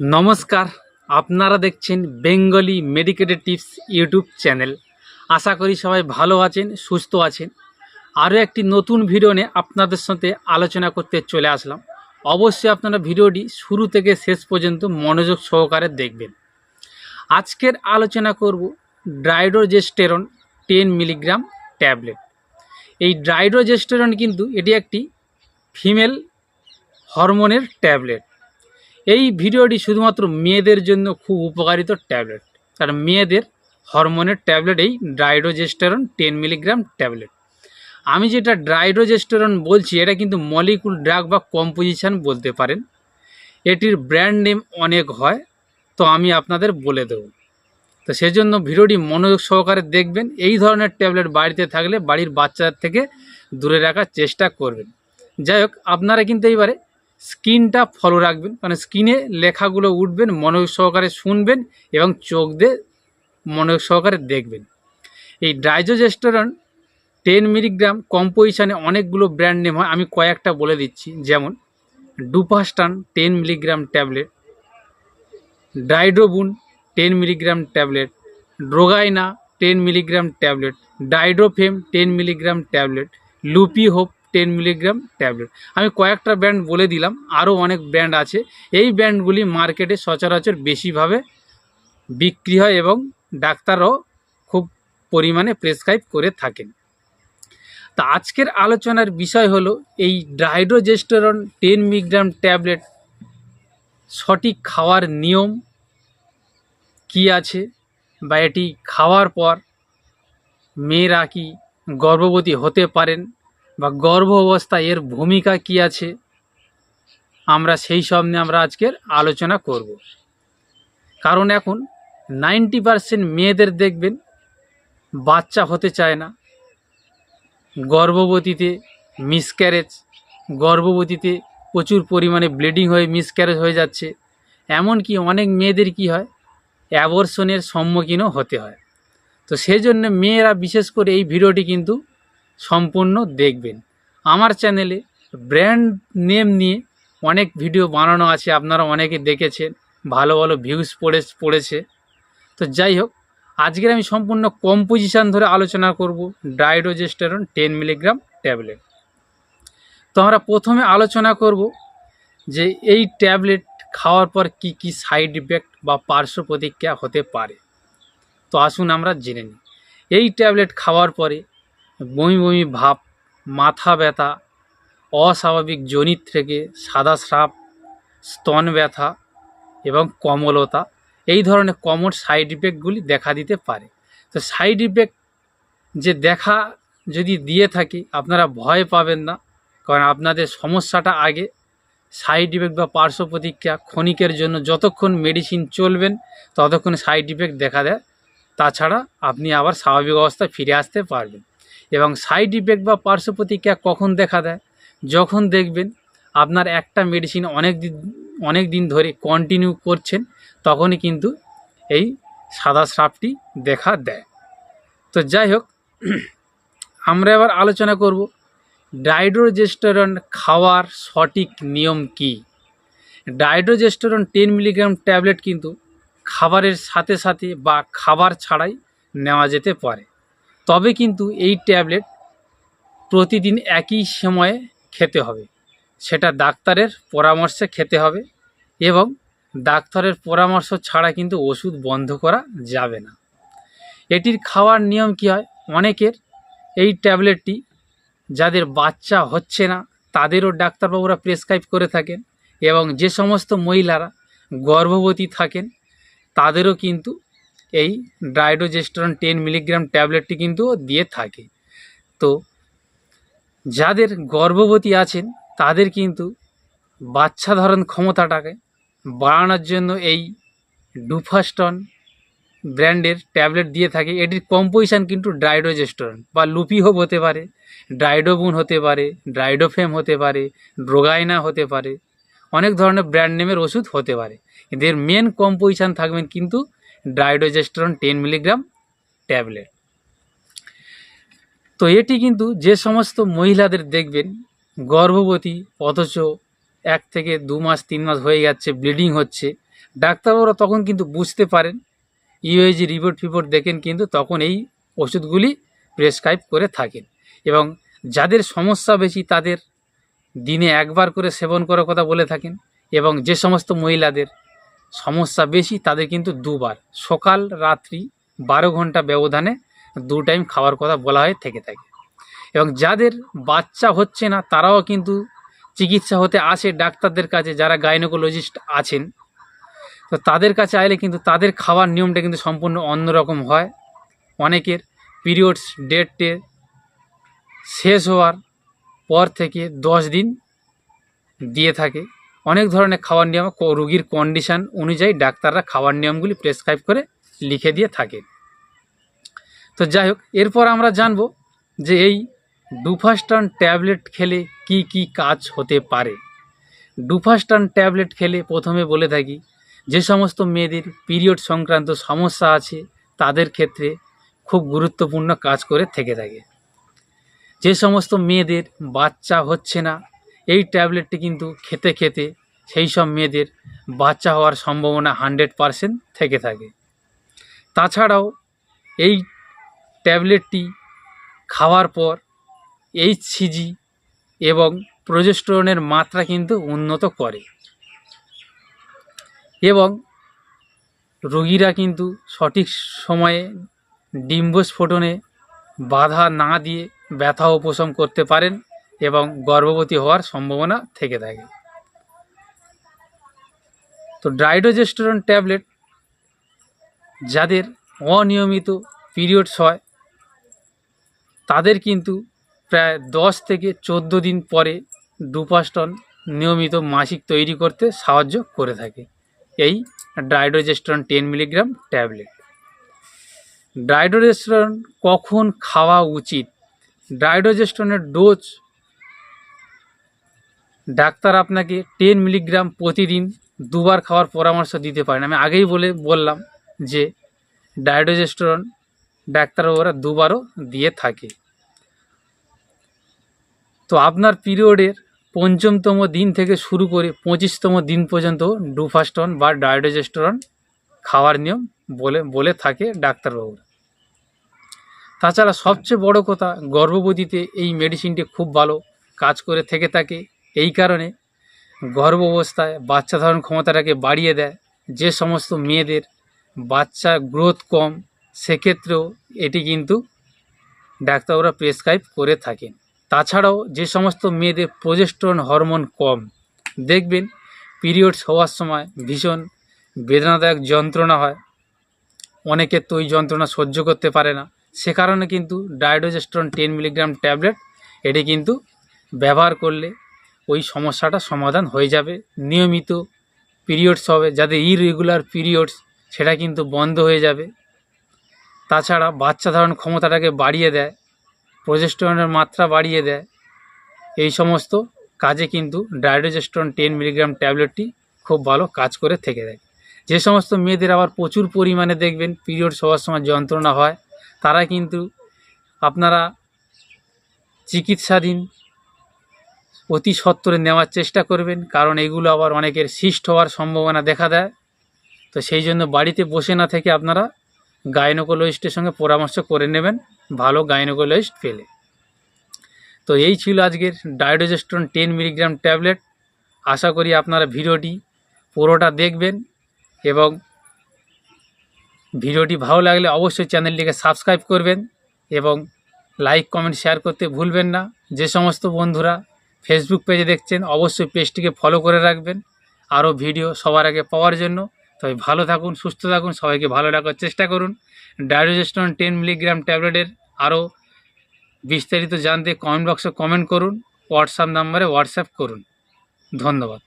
নমস্কার, আপনারা দেখছেন Bengali medicated tips YouTube channel. আশা করি সবাই ভালো আছেন, সুস্থ আছেন। আরও একটি নতুন ভিডিও নিয়ে আপনাদের সাথে আলোচনা করতে চলে আসলাম। অবশ্যই আপনারা ভিডিওটি শুরু থেকে শেষ পর্যন্ত মনোযোগ সহকারে দেখবেন। আজকের আলোচনা করব ড্রাইডোজেস্টেরন টেন মিলিগ্রাম ট্যাবলেট। এই ড্রাইডোজেস্টেরন কিন্তু এটি একটি ফিমেল হরমোনের ট্যাবলেট। এই ভিডিওটি শুধুমাত্র মেয়েদের জন্য খুব উপকারিত ট্যাবলেট। কারণ মেয়েদের হরমোনের ট্যাবলেট এই ড্রাইডোজেস্টেরন টেন মিলিগ্রাম ট্যাবলেট। আমি যেটা ড্রাইডোজেস্টেরন বলছি, এটা কিন্তু মলিকুল ড্রাগ বা কম্পোজিশান বলতে পারেন। এটির ব্র্যান্ড নেম অনেক হয়, তো আমি আপনাদের বলে দেবো। তো সেজন্য ভিডিওটি মনোযোগ সহকারে দেখবেন, এই ধরনের ট্যাবলেট বাড়িতে থাকলে বাড়ির বাচ্চাদের থেকে দূরে রাখার চেষ্টা করবেন। যাই হোক, আপনারা কিন্তু এইবারে স্ক্রিনটা ফলো রাখবেন। মানে স্ক্রিনে লেখাগুলো উঠবেন, মনোযোগ সহকারে শুনবেন এবং চোখ দিয়ে মনোযোগ সহকারে দেখবেন। এই ডাইজোজেস্টেরন টেন মিলিগ্রাম কম্পোজিশনে অনেকগুলো ব্র্যান্ড নেম হয়। আমি কয়েকটা বলে দিচ্ছি। যেমন Duphaston ten milligram tablet Dydroboon ten milligram tablet Drogaina ten milligram tablet Dydrofem ten milligram tablet Lupi Hope ten milligram tablet আমি কয়েকটা ব্র্যান্ড বলে দিলাম আরও অনেক ব্র্যান্ড আছে। এই ব্র্যান্ডগুলি মার্কেটে সচরাচর বেশিভাবে বিক্রি হয় এবং ডাক্তারও খুব পরিমাণে প্রেসক্রাইব করে থাকেন। তা আজকের আলোচনার বিষয় হলো, এই ডাইড্রোজেস্টেরন টেন মিলিগ্রাম ট্যাবলেট সঠিক খাওয়ার নিয়ম কি আছে বা এটি খাওয়ার পর মেয়েরা কি গর্ভবতী হতে পারেন? বা গর্ভ অবস্থায় এর ভূমিকা কি আছে? আমরা সেই সব নিয়ে আমরা আজকের আলোচনা করব। কারণ এখন নাইনটি পারসেন্ট মেয়েদের দেখবেন বাচ্চা হতে চায় না। গর্ভবতীতে মিসক্যারেজ গর্ভবতীতে প্রচুর পরিমাণে ব্লিডিং হয়ে মিসক্যারেজ হয়ে যাচ্ছে। এমনকি অনেক মেয়েদের কি হয়? অ্যাবর্শনের সম্মুখীনও হতে হয়। তো সেই জন্য মেয়েরা বিশেষ করে এই ভিডিওটি কিন্তু সম্পূর্ণ দেখবেন। আমার চ্যানেলে ব্র্যান্ড নেম নিয়ে অনেক ভিডিও বানানো আছে, আপনারা অনেকে দেখেছেন, ভালো ভালো ভিউজ পড়ে, পড়েছে। তো যাই হোক, আজকের আমি সম্পূর্ণ কম্পোজিশান ধরে আলোচনা করব ডাইডোজেস্টেরন টেন মিলিগ্রাম ট্যাবলেট। তো আমরা প্রথমে আলোচনা করব যে এই ট্যাবলেট খাওয়ার পর কি কি সাইড ইফেক্ট বা পার্শ্ব প্রতিক্রিয়া হতে পারে। তো আসুন আমরা জেনে নিই। এই ট্যাবলেট খাওয়ার পরে বমি বমি ভাব, মাথা ব্যথা, অস্বাভাবিক জনিত থেকে সাদা স্রাপ স্তন ব্যথা এবং কমলতা। এই ধরনের কমন সাইড ইফেক্টগুলি দেখা দিতে পারে। তো সাইড ইফেক্ট যে দেখা যদি দিয়ে থাকি, আপনারা ভয় পাবেন না। কারণ আপনাদের সমস্যাটা আগে। সাইড ইফেক্ট বা পার্শ্ব প্রতিক্রিয়া ক্ষণিকের জন্য যতক্ষণ মেডিসিন চলবেন, ততক্ষণ সাইড ইফেক্ট দেখা দেয়। তাছাড়া আপনি আবার স্বাভাবিক অবস্থায় ফিরে আসতে পারবেন। এবং সাইড ইফেক্ট বা পার্শ্ব প্রতিক্রিয়া কখন দেখা দেয়? যখন দেখবেন আপনার একটা মেডিসিন অনেক দিন অনেক দিন ধরে কন্টিনিউ করছেন, তখনই কিন্তু এই সাদা স্রাবটি দেখা দেয়। তো যাই হোক, আমরা এবার আলোচনা করব ডাইড্রোজেস্টেরন খাওয়ার সঠিক নিয়ম কি? ডাইড্রোজেস্টেরন টেন মিলিগ্রাম ট্যাবলেট কিন্তু খাবারের সাথে সাথে বা খাবার ছাড়াই নেওয়া যেতে পারে। তবে কিন্তু এই ট্যাবলেট প্রতিদিন একই সময়ে খেতে হবে। সেটা ডাক্তারের পরামর্শে খেতে হবে এবং ডাক্তারের পরামর্শ ছাড়া কিন্তু ওষুধ বন্ধ করা যাবে না। এটির খাওয়ার নিয়ম কী হয়? অনেকের এই ট্যাবলেটটি যাদের বাচ্চা হচ্ছে না, তাদেরও ডাক্তারবাবুরা প্রেসক্রাইব করে থাকেন এবং যে সমস্ত মহিলারা গর্ভবতী থাকেন, তাদেরও কিন্তু এই ডাইডোজেস্টরন টেন মিলিগ্রাম ট্যাবলেটটি কিন্তু দিয়ে থাকে। তো যাদের গর্ভবতী আছেন, তাদের কিন্তু বাচ্চা ধারণ ক্ষমতাটাকে বাড়ানোর জন্য এই ডুফাস্টন ব্র্যান্ডের ট্যাবলেট দিয়ে থাকে। এটির কম্পোজিশান কিন্তু ড্রাইডোজেস্টরন বা লুপিহোপ হতে পারে ড্রাইডোবুন হতে পারে ড্রাইডোফেম হতে পারে ড্রোগাইনা হতে পারে, অনেক ধরনের ব্র্যান্ড নেমের ওষুধ হতে পারে। এদের মেন কম্পোজিশান থাকবেন কিন্তু ডাইডোজেস্টরন টেন মিলিগ্রাম ট্যাবলেট। তো এটি কিন্তু যে সমস্ত মহিলাদের দেখবেন, গর্ভবতী, অথচ এক থেকে দু মাস, তিন মাস হয়ে যাচ্ছে, ব্লিডিং হচ্ছে, ডাক্তারবাবুরা তখন কিন্তু বুঝতে পারেন ইউএজি রিপোর্ট ফিপোর্ট দেখেন কিন্তু তখন এই ওষুধগুলি প্রেসক্রাইব করে থাকেন এবং যাদের সমস্যা বেশি তাদের দিনে একবার করে সেবন করার কথা বলে থাকেন এবং যে সমস্ত মহিলাদের সমস্যা বেশি, তাদের কিন্তু দুবার। সকাল, রাত্রি বারো ঘণ্টা ব্যবধানে দু টাইম খাওয়ার কথা বলা হয়ে থেকে থাকে। এবং যাদের বাচ্চা হচ্ছে না, তারাও কিন্তু চিকিৎসা হতে আসে ডাক্তারদের কাছে, যারা গাইনোকোলজিস্ট আছেন। তো তাদের কাছে আইলে কিন্তু তাদের খাওয়ার নিয়মটা কিন্তু সম্পূর্ণ অন্যরকম হয়। অনেকের পিরিয়ডস ডেটে শেষ হওয়ার পর থেকে দশ দিন দিয়ে থাকে। অনেক ধরনের খাওয়ার নিয়ম রোগীর কন্ডিশন অনুযায়ী ডাক্তাররা খাওয়ার নিয়মগুলি প্রেসক্রাইব করে লিখে দিয়ে থাকে। তো যাই হোক, এরপর আমরা জানব যে এই ডুফাস্টান ট্যাবলেট খেলে কি কি কাজ হতে পারে। ডুফাস্টান ট্যাবলেট খেলে প্রথমে বলে থাকি, যে সমস্ত মেয়েদের পিরিয়ড সংক্রান্ত সমস্যা আছে, তাদের ক্ষেত্রে খুব গুরুত্বপূর্ণ কাজ করে থেকে থাকে। যে সমস্ত মেয়েদের বাচ্চা হচ্ছে না এই ট্যাবলেটটি কিন্তু খেতে খেতে সেই সব মেয়েদের বাচ্চা হওয়ার সম্ভাবনা হান্ড্রেড পারসেন্ট থেকে থাকে। তাছাড়াও এই ট্যাবলেটটি খাওয়ার পর এইচসিজি এবং প্রজেস্টোরনের মাত্রা কিন্তু উন্নত করে এবং রোগীরা কিন্তু সঠিক সময়ে ডিম্বস্ফোটনে বাধা না দিয়ে ব্যথা উপশম করতে পারেন। এবং গর্ভবতী হওয়ার সম্ভাবনা থেকে থাকে। তো ড্রাইডোজেস্টোরন ট্যাবলেট যাদের অনিয়মিত পিরিয়ডস হয়, তাদের কিন্তু প্রায় দশ থেকে চোদ্দ দিন পরে ডুপাস্টন নিয়মিত মাসিক তৈরি করতে সাহায্য করে থাকে এই dydrogesterone ten milligram tablet. Dydrogesterone কখন খাওয়া উচিত? ড্রাইডোজেস্ট্রনের ডোজ ডাক্তার আপনাকে টেন মিলিগ্রাম প্রতিদিন দুবার খাওয়ার পরামর্শ দিতে পারেন। আমি আগেই বলে, বললাম যে ডাইডোজেস্টরন ডাক্তারবাবুরা দুবারও দিয়ে থাকে। তো আপনার পিরিয়ডের পঞ্চমতম দিন থেকে শুরু করে পঁচিশতম দিন পর্যন্ত ডুফাস্টন বা ডাইডোজেস্টরন খাওয়ার নিয়ম বলে বলে থাকে ডাক্তারবাবুরা তাছাড়া সবচেয়ে বড় কথা, গর্ভবতীতে এই মেডিসিনটি খুব ভালো কাজ করে থেকে থাকে। এই কারণে গর্ভ অবস্থায় বাচ্চা ধারণ ক্ষমতাটাকে বাড়িয়ে দেয়। যে সমস্ত মেয়েদের বাচ্চা গ্রোথ কম, সেক্ষেত্রেও এটি কিন্তু ডাক্তাররা প্রেসক্রাইব করে থাকেন। তাছাড়াও যে সমস্ত মেয়েদের প্রজেস্ট্রন হরমোন কম, দেখবেন পিরিয়ডস হওয়ার সময় ভীষণ বেদনাদায়ক যন্ত্রণা হয়। অনেকে তো ওই যন্ত্রণা সহ্য করতে পারে না। সে কারণে কিন্তু ডাইডোজেস্ট্রন টেন মিলিগ্রাম ট্যাবলেট এটি কিন্তু ব্যবহার করলে ওই সমস্যাটা সমাধান হয়ে যাবে। নিয়মিত পিরিয়ডস হবে যাদের ইরেগুলার পিরিয়ডস সেটা কিন্তু বন্ধ হয়ে যাবে। তাছাড়া বাচ্চা ধারণ ক্ষমতাটাকে বাড়িয়ে দেয় প্রজেস্টরনের মাত্রা বাড়িয়ে দেয়। এই সমস্ত কাজে কিন্তু ডাইডোজেস্ট্রন টেন মিলিগ্রাম ট্যাবলেটটি খুব ভালো কাজ করে থেকে দেয়। যে সমস্ত মেয়েদের আবার প্রচুর পরিমাণে দেখবেন পিরিয়ডস হওয়ার সময় যন্ত্রণা হয়, তারা কিন্তু আপনারা চিকিৎসাধীন অতি সত্বরে নেওয়ার চেষ্টা করবেন, কারণ এগুলো আবার অনেকের সিস্ট হওয়ার সম্ভাবনা দেখা দেয়। তো সেই জন্য বাড়িতে বসে না থেকে আপনারা গাইনোকোলজিস্টের সঙ্গে পরামর্শ করে নেবেন, ভালো গাইনোকোলজিস্ট পেলে। তো এই ছিল আজকের ডাইডোজেস্ট্রন টেন মিলিগ্রাম ট্যাবলেট। আশা করি আপনারা ভিডিওটি পুরোটা দেখবেন এবং ভিডিওটি ভালো লাগলে অবশ্যই চ্যানেলটিকে সাবস্ক্রাইব করবেন এবং লাইক, কমেন্ট, শেয়ার করতে ভুলবেন না। যে সমস্ত বন্ধুরা ফেসবুক পেজে দেখছেন, অবশ্যই পেজটিকে ফলো করে রাখবেন। আরও ভিডিও সবার আগে পাওয়ার জন্য। তবে ভালো থাকুন, সুস্থ থাকুন, সবাইকে ভালো রাখার চেষ্টা করুন। ডায়োজেস্টন টেন মিলিগ্রাম ট্যাবলেটের আরও বিস্তারিত জানতে কমেন্ট বক্সে কমেন্ট করুন হোয়াটসঅ্যাপ নাম্বারে হোয়াটসঅ্যাপ করুন। ধন্যবাদ।